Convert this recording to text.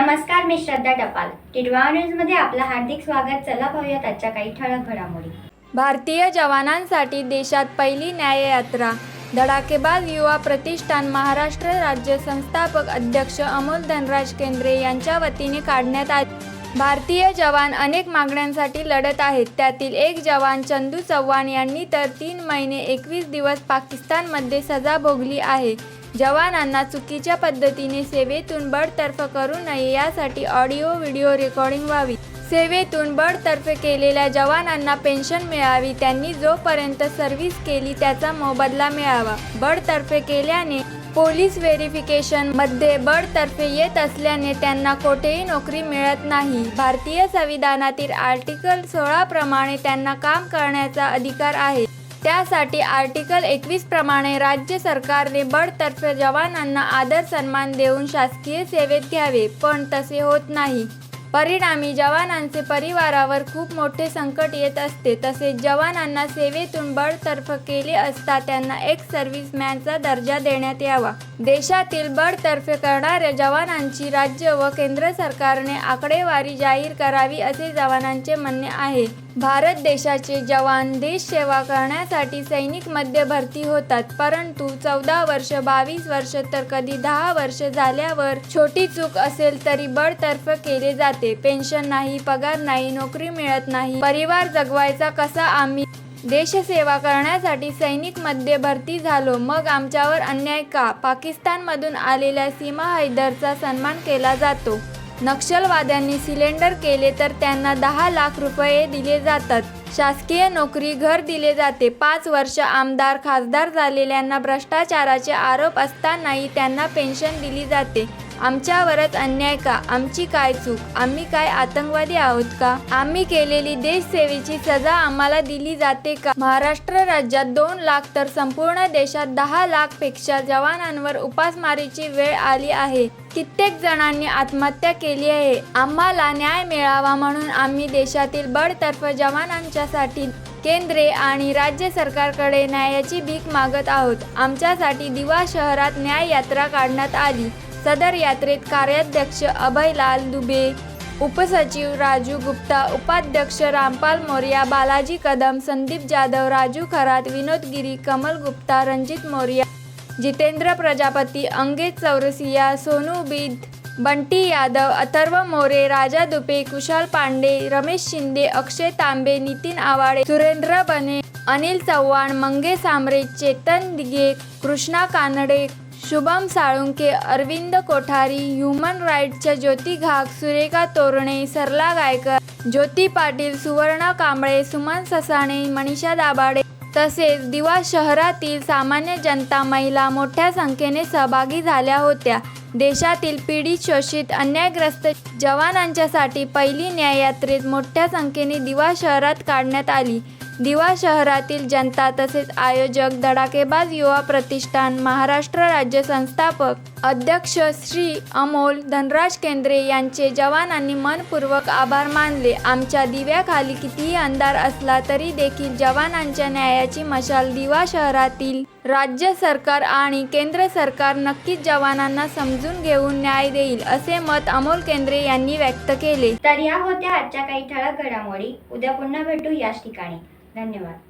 मी श्रद्धा टपाल. टिडवा न्यूजमध्ये आपलं हार्दिक स्वागत. चला पाहूयात आजच्या काही ठळक घडामोडी. भारतीय जवानांसाठी देशात पहिली न्याययात्रा. धडाकेबाज युवा प्रतिष्ठान महाराष्ट्र राज्य संस्थापक अध्यक्ष अमोल धनराज केंद्रे यांच्या वतीने काढण्यात आली. भारतीय जवान अनेक मागण्यांसाठी लढत आहेत. त्यातील एक जवान चंदू चव्हाण यांनी तर तीन महिने एकवीस दिवस पाकिस्तानमध्ये सजा भोगली आहे. जवानांना चुकीच्या पद्धतीने सेवेतून बडतर्फ करू नये यासाठी ऑडिओ व्हिडिओ रेकॉर्डिंग व्हावी. सेवेतून बडतर्फे केलेल्या जवानांना पेन्शन मिळावी त्यांनी जोपर्यंत सर्व्हिस केली त्याचा मोबदला मिळावा. बडतर्फे केल्याने पोलीस व्हेरिफिकेशनमध्ये बडतर्फे येत असल्याने त्यांना कोठेही नोकरी मिळत नाही. भारतीय संविधानातील आर्टिकल सोळा प्रमाणे त्यांना काम करण्याचा अधिकार आहे. त्यासाठी आर्टिकल एकवीस प्रमाणे राज्य सरकारने बडतर्फे जवानांना आदर सन्मान देऊन शासकीय सेवेत घ्यावे पण तसे होत नाही. परिणामी जवानांचे परिवारावर खूप मोठे संकट येत असते. तसेच जवानांना सेवेतून बडतर्फ केले असता त्यांना एक सर्व्हिसमॅनचा दर्जा देण्यात यावा. देशातील बडतर्फे करणाऱ्या जवानांची राज्य व केंद्र सरकारने आकडेवारी जाहीर करावी असे जवानांचे म्हणणे आहे. भारत देशाचे जवान देश सेवा करण्यासाठी सैनिकमध्ये भरती होतात परंतु चौदा वर्ष बावीस वर्ष तर कधी दहा वर्ष झाल्यावर छोटी चूक असेल तरी बडतर्फ केले जाते. पेन्शन नाही पगार नाही नोकरी मिळत नाही परिवार जगवायचा कसा आम्ही? देशसेवा करण्यासाठी सैनिकमध्ये भरती झालो मग आमच्यावर अन्याय का? पाकिस्तानमधून आलेल्या सीमा हैदरचा सन्मान केला जातो. नक्षलवाद्यांनी सिलेंडर केले तर त्यांना दहा लाख रुपये दिले जातात. शासकीय नोकरी घर दिले जाते. पाच वर्ष आमदार खासदार झालेल्यांना भ्रष्टाचाराचे आरोप असतानाही त्यांना पेन्शन दिली जाते. आमच्यावरच अन्याय का? आमची काय चूक? आम्ही काय आतंकवादी आहोत का? आम्ही केलेली देशसेवेची सजा आम्हाला दिली जाते का? महाराष्ट्र राज्यात दोन लाख तर संपूर्ण देशात दहा लाखपेक्षा जवानांवर उपासमारीची वेळ आली आहे. कित्येक जणांनी आत्महत्या केली आहे. आम्हाला न्याय मिळावा म्हणून आम्ही देशातील बडतर्फ जवानांच्यासाठी केंद्रे आणि राज्य सरकारकडे न्यायाची भीक मागत आहोत. आमच्यासाठी दिवा शहरात न्याय यात्रा काढण्यात आली. सदर यात्रेत कार्याध्यक्ष अभयलाल दुबे उपसचिव राजू गुप्ता उपाध्यक्ष रामपाल मोर्या बालाजी कदम संदीप जाधव राजू खरात विनोद गिरी कमल गुप्ता रणजित मोर्या जितेंद्र प्रजापती अंगेज चौरसिया सोनू बीद बंटी यादव अथर्व मोरे राजा दुपे कुशाल पांडे रमेश शिंदे अक्षय तांबे नितीन आवाडे सुरेंद्र बने अनिल चव्हाण मंगे सामरे चेतन दिगे कृष्णा कानडे शुभम साळुंके अरविंद कोठारी ह्युमन राईटच्या ज्योती घाग सुरेखा तोरणे सरला गायकर ज्योती पाटील सुवर्णा कांबळे सुमन ससाणे मनीषा दाभाडे तसेच दिवा शहरातील सामान्य जनता महिला मोठ्या संख्येने सहभागी झाल्या होत्या. देशातील पीडित शोषित अन्यायग्रस्त जवानांच्यासाठी पहिली न्याययात्रेत मोठ्या संख्येने दिवा शहरात काढण्यात आली. दिवा शहरातील जनता तसेच आयोजक धडाकेबाज युवा प्रतिष्ठान महाराष्ट्र राज्य संस्थापक अध्यक्ष श्री अमोल धनराज केंद्रे यांचे जवानांनी मनपूर्वक आभार मानले. आमच्या दिव्याखाली कितीही अंधार असला तरी देखील जवानांच्या न्यायाची मशाल दिवा शहरातील राज्य सरकार आणि केंद्र सरकार नक्कीच जवानांना समजून घेऊन न्याय देईल असे मत अमोल केंद्रे यांनी व्यक्त केले. तर या होत्या आजच्या काही ठळक घडामोडी. उद्या पुन्हा भेटू याच ठिकाणी. धन्यवाद.